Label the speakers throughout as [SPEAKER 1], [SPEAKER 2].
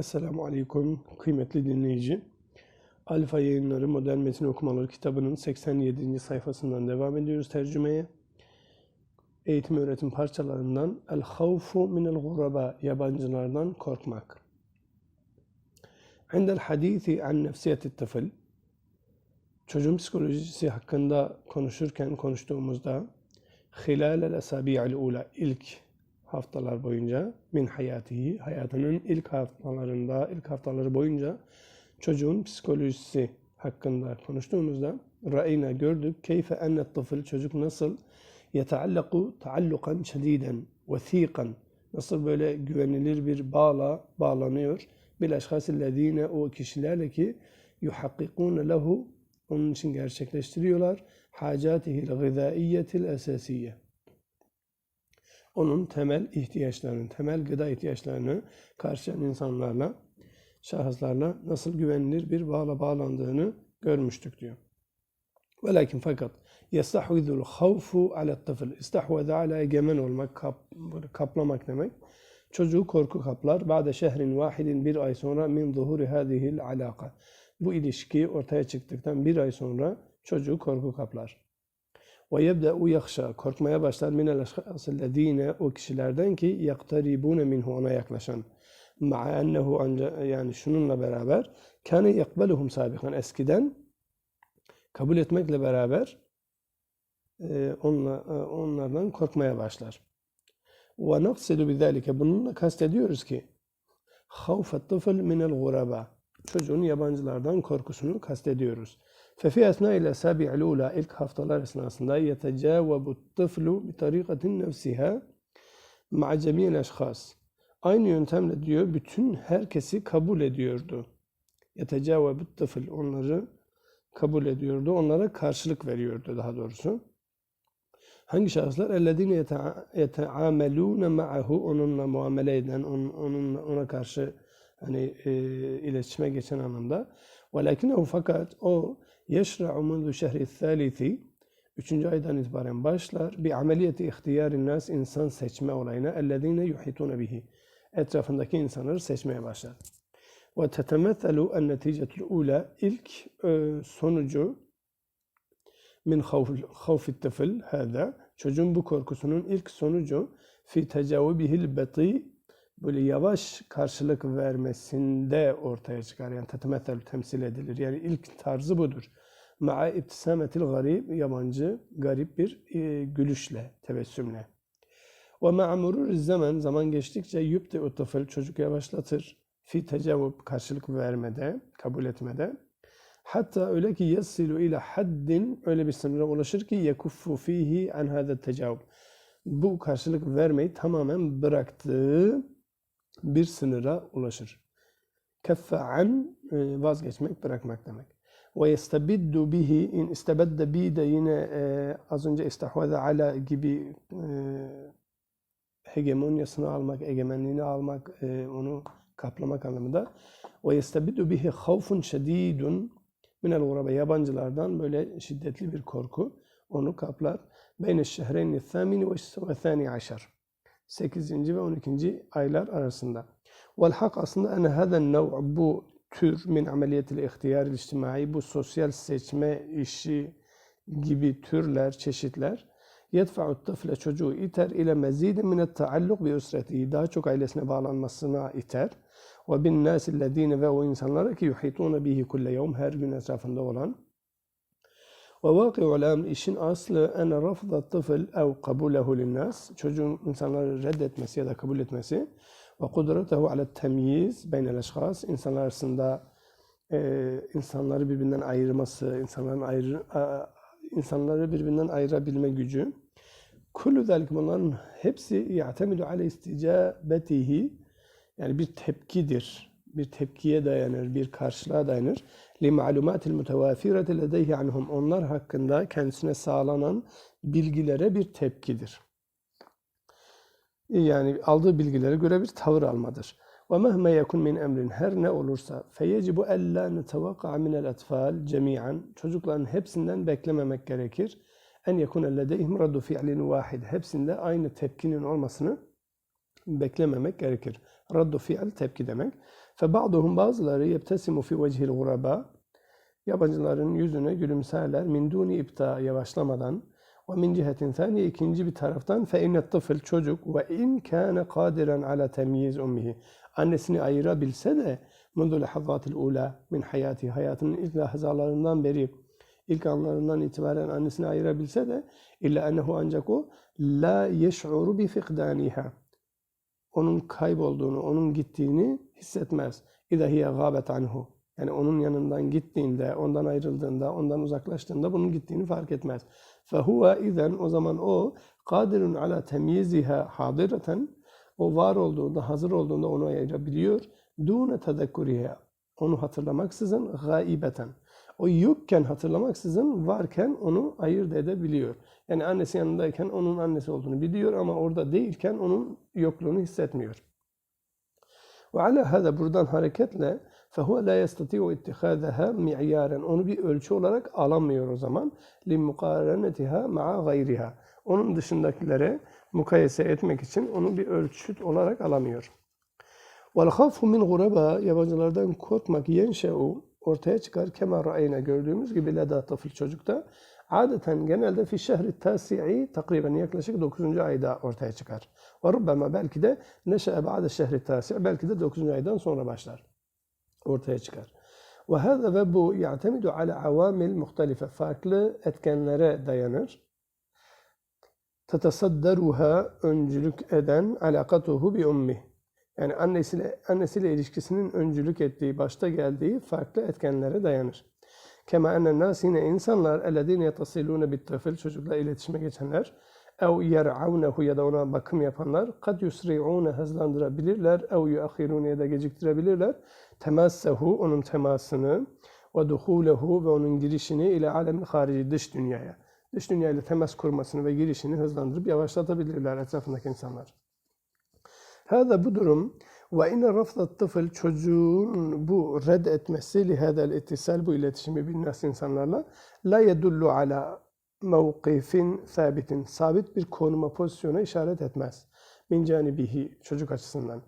[SPEAKER 1] Esselamu Aleyküm kıymetli dinleyici. Alfa Yayınları Modern Metin Okumaları kitabının 87. sayfasından devam ediyoruz tercümeye. Eğitim öğretim parçalarından El Havfu minel Guraba yabancılardan korkmak. Indel hadisi an nefsiyeti tıfıl çocuğun psikolojisi hakkında konuşurken konuştuğumuzda hilalel esabi'il ula ilk haftalar boyunca min hayatihi hayatının ilk haftalarında ilk haftaları boyunca çocuğun psikolojisi hakkında konuştuğumuzda ra'ina gördük. Keyfe enne tıfıl çocuk nasıl? Yeteallaku taallukan şediden vethikan nasıl böyle güvenilir bir bağla bağlanıyor? Bil eşhasillezine o kişilerle ki yuhakkikune lehu onun için gerçekleştiriyorlar. Hacatihil gıdaiyetil esasiye onun temel ihtiyaçlarını, temel gıda ihtiyaçlarını karşılayan insanlarla, şahıslarla nasıl güvenilir bir bağla bağlandığını görmüştük diyor. Velakin fakat yestahvidul havfu ala tıfıl. İstahvede ala egemen olmak, kap, kaplamak demek. Çocuğu korku kaplar. Ba'de şehrin vahidin bir ay sonra min zuhuri hadihil alaka. Bu ilişki ortaya çıktıktan bir ay sonra çocuğu korku kaplar. Ve yebde'u yakşa korkmaya başlar minel eşhasillezine o kişilerden ki yaktaribune minhu ona yaklaşan. Ma'a ennehu yani şununla beraber kâne yakbeluhum sabikan eskiden kabul etmekle beraber e, onla, onlardan korkmaya başlar. Ve naksidu bizalike bununla kastediyoruz ki havfet tıfıl minel guraba çocuğun yabancılardan korkusunu kastediyoruz. ففي أثناء الأسابيع الأولى ilk haftalar esnasında يتجاوب الطفل بطريقة نفسها مع جميع الأشخاص Aynı yöntemle diyor bütün herkesi kabul ediyordu. يتجاوب الطفل onları kabul ediyordu. Onlara karşılık veriyordu daha doğrusu. Hangi şahıslar? اَلَّذ۪ينَ يَتَعَامَلُونَ مَعَهُ Onunla muamele eden, onunla, ona karşı hani e, iletişime geçen anlamda. وَلَكِنَهُ fakat o yeşra'u mundu şehri thalithi Üçüncü aydan itibaren başlar. Bir ameliyeti ihtiyari nas insan seçme olayına ellezine yuhitune bihi. Etrafındaki insanları seçmeye başlar. Ve tetemethelu en neticetul ula ilk e, sonucu min havfi tıfıl hâzâ çocuğun bu korkusunun ilk sonucu fi tecavübihil beti böyle yavaş karşılık vermesinde ortaya çıkar. Yani tetemethel temsil edilir. Yani ilk tarzı budur. Ma'a ibtisametil garib, yabancı, garip bir e, gülüşle, tebessümle. Ve ma'a zaman, zaman geçtikçe yübde utafıl, çocuk yavaşlatır. Fi tecavüb, karşılık vermede, kabul etmede. Hatta öyle ki yasilu ila haddin, öyle bir sınıra ulaşır ki yekuffu fihi an hada tecavüb. Bu karşılık vermeyi tamamen bıraktığı bir sınıra ulaşır. Keffe vazgeçmek, bırakmak demek ve yestebiddu bihi in istebedde bi de yine e, az önce istahvaze ala gibi e, hegemonyasını almak, egemenliğini almak, e, onu kaplamak anlamında. Ve yestebiddu bihi havfun şedidun minel guraba yabancılardan böyle şiddetli bir korku onu kaplar. Beyne şehreyni thamini ve thani aşar. 8. ve 12. aylar arasında. Vel hak aslında ene haden nev bu tür min ameliyetil ihtiyar içtimai bu sosyal seçme işi gibi türler, çeşitler yedfa'u tıfle çocuğu iter ile mezidin minet taalluk bi üsretihi daha çok ailesine bağlanmasına iter ve bin nasillezine ve o insanlara ki yuhitune bihi kulle yevm her gün etrafında olan ve vaki'ul emr işin aslı en rafza tıfıl ev kabulehu linnas çocuğun insanları reddetmesi ya da kabul etmesi ve kudretehu ala temyiz beynel eşhas insanlar arasında e, insanları birbirinden ayırması, insanların ayrı, insanları birbirinden ayırabilme gücü. Kullu zalik bunların hepsi ya'temidu ala isticabetihi yani bir tepkidir. Bir tepkiye dayanır, bir karşılığa dayanır. Malumatil mutevafirati ledeyhi anhum. Onlar hakkında kendisine sağlanan bilgilere bir tepkidir yani aldığı bilgilere göre bir tavır almadır. Mehme yekun min emrin her ne olursa feyecibu ella netevakka minel etfal cemiyan çocukların hepsinden beklememek gerekir. En yekun ledeyhim raddu fi'lin vahid hepsinde aynı tepkinin olmasını beklememek gerekir. Raddu fi'l tepki demek. فَبَعْضُهُمْ bazıları yebtesimu fi vechil guraba yabancıların yüzüne gülümserler min duni ipta yavaşlamadan ve min cihetin thaniye ikinci bir taraftan fe innet tıfıl çocuk ve in kâne kadiren ala temyiz ummihi annesini ayırabilse de mundu lehazatil ula min hayati hayatının ilk lahzalarından beri ilk anlarından itibaren annesini ayırabilse de illa ennehu ancak o la yeş'uru bi fiqdaniha onun kaybolduğunu, onun gittiğini hissetmez. İza hiye gâbet anhu. Yani onun yanından gittiğinde, ondan ayrıldığında, ondan uzaklaştığında bunun gittiğini fark etmez. فَهُوَ izen o zaman o kadirun ala temyiziha hadireten o var olduğunda, hazır olduğunda onu ayırabiliyor. Dûne tedekkuriha. Onu hatırlamaksızın gaibeten. O yokken hatırlamaksızın varken onu ayırt edebiliyor. Yani annesi yanındayken onun annesi olduğunu biliyor ama orada değilken onun yokluğunu hissetmiyor. Ve ala hada buradan hareketle فَهُوَ لَا يَسْتَطِيعُ اِتِّخَاذَهَا مِعْيَارًا Onu bir ölçü olarak alamıyor o zaman. لِمُقَارَنَتِهَا مَعَ غَيْرِهَا Onun dışındakilere mukayese etmek için onu bir ölçüt olarak alamıyor. وَالْخَافُ مِنْ غُرَبَا Yabancılardan korkmak yenşe'u ortaya çıkar. Kema ra'ayna gördüğümüz gibi leda tıfıl çocukta. Adeten genelde fi şehri tasi'i takriben yaklaşık 9. ayda ortaya çıkar. Ve rubbema belki de neşe'e ba'de şehri tasi' belki de 9. aydan sonra başlar. Ortaya çıkar. Ve hâze ve bu ya'temidu ala avamil muhtelife. Farklı etkenlere dayanır. Tetesadderuha öncülük eden alakatuhu bi ummi. Yani annesiyle, annesiyle ilişkisinin öncülük ettiği, başta geldiği farklı etkenlere dayanır. Kema ennen nas yine insanlar ellezine yetasilune bit tıfıl çocukla iletişime geçenler ev yer'avnehu ya da ona bakım yapanlar kad yusri'une hızlandırabilirler ev yuahirune ya da geciktirebilirler temassehu onun temasını ve duhulehu ve onun girişini ile alemin harici dış dünyaya dış dünyayla temas kurmasını ve girişini hızlandırıp yavaşlatabilirler etrafındaki insanlar. Hâzâ bu durum ve inne rafzat tıfıl çocuğun bu red etmesi lihâdel ittisal bu iletişimi binnas insanlarla la yedullu ala mevkifin sabitin sabit bir konuma pozisyona işaret etmez. Min canibihi çocuk açısından.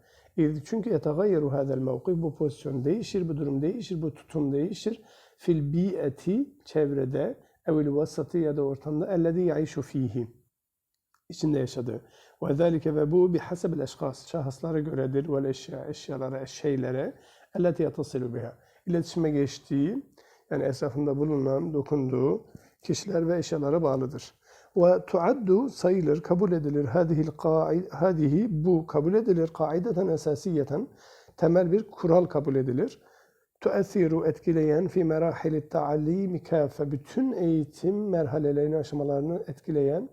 [SPEAKER 1] Çünkü yetagayyeru hadel mevkif bu pozisyon değişir, bu durum değişir, bu tutum değişir. Fil bi'eti çevrede evil vasatı ya da ortamda ellezî yaişu fihi içinde yaşadığı. Ve zâlike ve bu bihasebil eşkas şahıslara göredir vel eşya eşyalara şeylere elleti yatasilu biha iletişime geçtiği yani etrafında bulunan dokunduğu kişiler ve eşyalara bağlıdır. Ve tuaddu sayılır, kabul edilir. Hadihi, hadihi bu kabul edilir. Kaideten esasiyeten temel bir kural kabul edilir. Tuesiru etkileyen fi merahili ta'allimi kafe bütün eğitim merhalelerini, aşamalarını etkileyen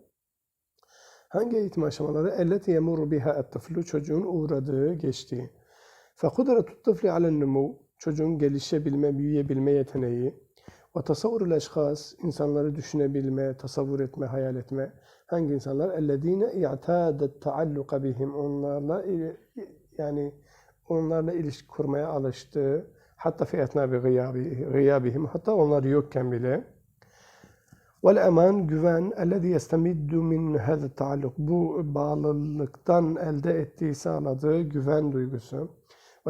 [SPEAKER 1] hangi eğitim aşamaları? Elleti yemuru biha et çocuğun uğradığı, geçtiği. Fekudretu tıfli alen numu çocuğun gelişebilme, büyüyebilme yeteneği ve tasavvurul eşhas, insanları düşünebilme, tasavvur etme, hayal etme. Hangi insanlar? اَلَّذ۪ينَ اِعْتَادَ التَّعَلُّقَ bihim Onlarla yani onlarla ilişki kurmaya alıştı. Hatta fi etna bi gıyabihim. Hatta onlar yokken bile. Vel eman güven ellezî yestemiddu min hâzâ taalluk. Bu bağlılıktan elde ettiği sağladığı güven duygusu.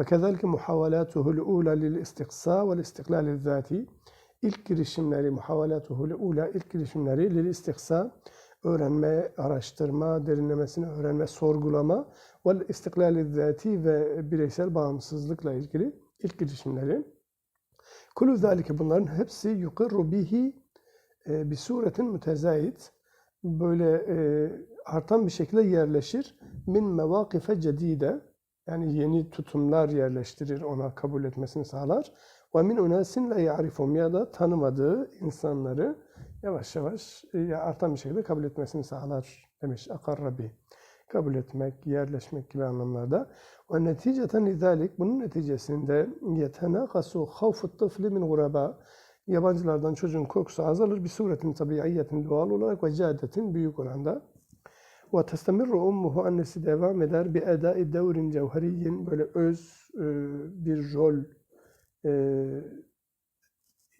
[SPEAKER 1] Ve kezalike muhavalatuhul ula lil istiqsa ve istiklal zati ilk girişimleri, muhavalatuhul ula ilk girişimleri lil istihsa öğrenme, araştırma, derinlemesine öğrenme, sorgulama ve istiklal zati ve bireysel bağımsızlıkla ilgili ilk girişimleri. Kulü zalike bunların hepsi yukarru bihi e, bir suretin mütezayit böyle e, artan bir şekilde yerleşir. Min mevakife cedide yani yeni tutumlar yerleştirir ona kabul etmesini sağlar. Min unasin la ya'rifum ya da tanımadığı insanları yavaş yavaş e, artan bir şekilde kabul etmesini sağlar demiş Akarrabi. Kabul etmek, yerleşmek gibi anlamlarda. Ve neticeten lidalik bunun neticesinde yetenakasu havfu tıfli min guraba yabancılardan çocuğun korkusu azalır bir suretin tabiiyetin doğal olarak ve cadetin büyük oranda. Ve testemirru ummuhu annesi devam eder bir edai devrin cevheriyin böyle öz e, bir rol e,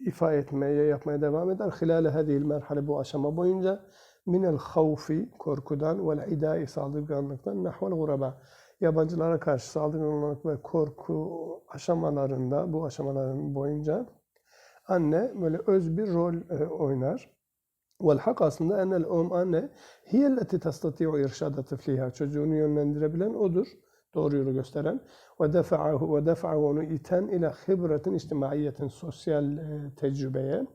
[SPEAKER 1] ifa etmeye, yapmaya devam eder. Hilale hadihil merhale bu aşama boyunca minel havfi, korkudan ve idai saldırganlıktan nahvel guraba. yabancılara karşı saldırganlık ve korku aşamalarında, bu aşamaların boyunca anne böyle öz bir rol e, oynar. Vel hak aslında enel um anne hiyelleti tastati'u irşada tifliha. Çocuğunu yönlendirebilen odur. Doğru yolu gösteren. Ve defa'ahu ve defa'ahu onu iten ila hibretin içtimaiyetin sosyal e, tecrübeye.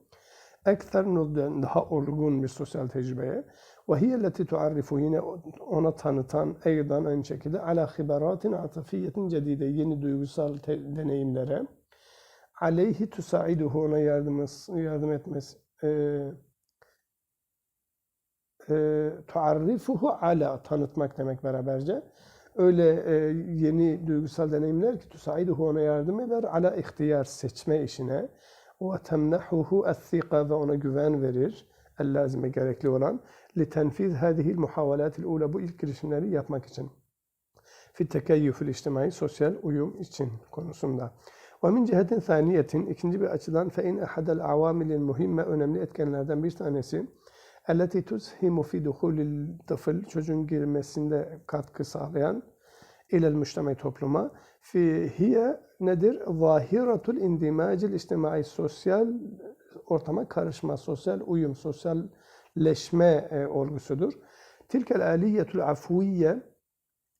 [SPEAKER 1] Ekser nudden daha olgun bir sosyal tecrübeye. Ve hiyelleti tuarrifu yine ona tanıtan eydan aynı şekilde ala hiberatin atifiyetin cedide yeni duygusal deneyimlere aleyhi tusaiduhu ona yardım, yardım etmesi e, tuarrifuhu ala tanıtmak demek beraberce. Öyle e, yeni duygusal deneyimler ki tusaiduhu ona yardım eder. Ala ihtiyar seçme işine. Ve temnehuhu es-sika ve ona güven verir. El-lazime gerekli olan. Li tenfiz hadihil muhavalatil ula bu ilk girişimleri yapmak için. Fi tekeyyüfül içtimai sosyal uyum için konusunda. Ve min cihetin thaniyetin ikinci bir açıdan fe in ahadel avamilin muhimme önemli etkenlerden bir tanesi elleti tuzhimu fi duhulil tıfıl çocuğun girmesinde katkı sağlayan ilel müştemi topluma fi hiye nedir? Zahiratul indimacil içtimai sosyal ortama karışma, sosyal uyum, sosyalleşme e, olgusudur. Tilkel aliyetul afviye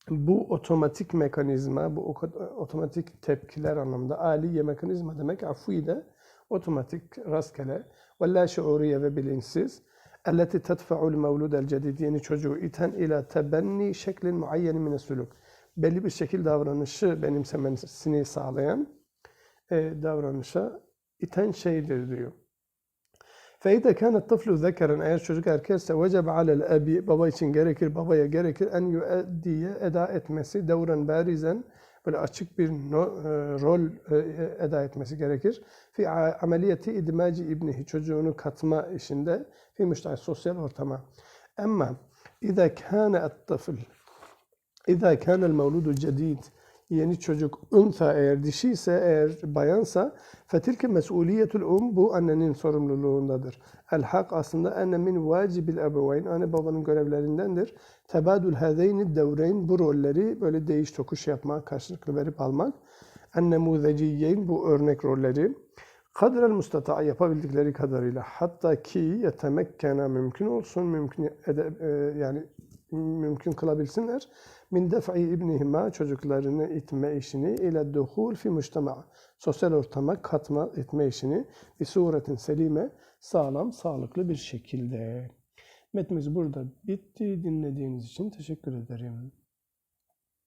[SPEAKER 1] bu otomatik mekanizma, bu otomatik tepkiler anlamında aliye mekanizma demek afvi de otomatik, rastgele ve la şuuriye ve bilinçsiz elleti tedfa'ul mevludel cedid yeni çocuğu iten ila tebenni şeklin muayyenin mine sülük belli bir şekil davranışı benimsemesini sağlayan e, davranışa iten şeydir diyor. فَاِذَا كَانَ الطَّفْلُ ذَكَرًا Eğer çocuk erkekse وَجَبَ عَلَى الْأَبِ Baba için gerekir, babaya gerekir en yüeddiye eda etmesi, devren barizen böyle açık bir no, e, rol e, eda etmesi gerekir. Fi ameliyeti idmaci ibnihi çocuğunu katma işinde fi müştahit sosyal ortama. Ama اِذَا كَانَ الطَّفْلُ اِذَا كَانَ الْمَوْلُدُ الْجَدِيدِ Yeni çocuk unsa eğer dişi ise eğer bayansa fetilke mesuliyetul um bu annenin sorumluluğundadır. El hak aslında enne min vacibil ebeveyn anne babanın görevlerindendir. Tebadül hazeyni devreyn bu rolleri böyle değiş tokuş yapmak, karşılıklı verip almak. Enne muzeciyeyn bu örnek rolleri. Kadrel mustata yapabildikleri kadarıyla hatta ki yetemekkena mümkün olsun mümkün ede, e, yani mümkün kılabilsinler. Min def'i ibnihima çocuklarını itme işini ile duhul fi mujtema sosyal ortama katma etme işini bir suretin selime sağlam sağlıklı bir şekilde. Metnimiz burada bitti. Dinlediğiniz için teşekkür ederim.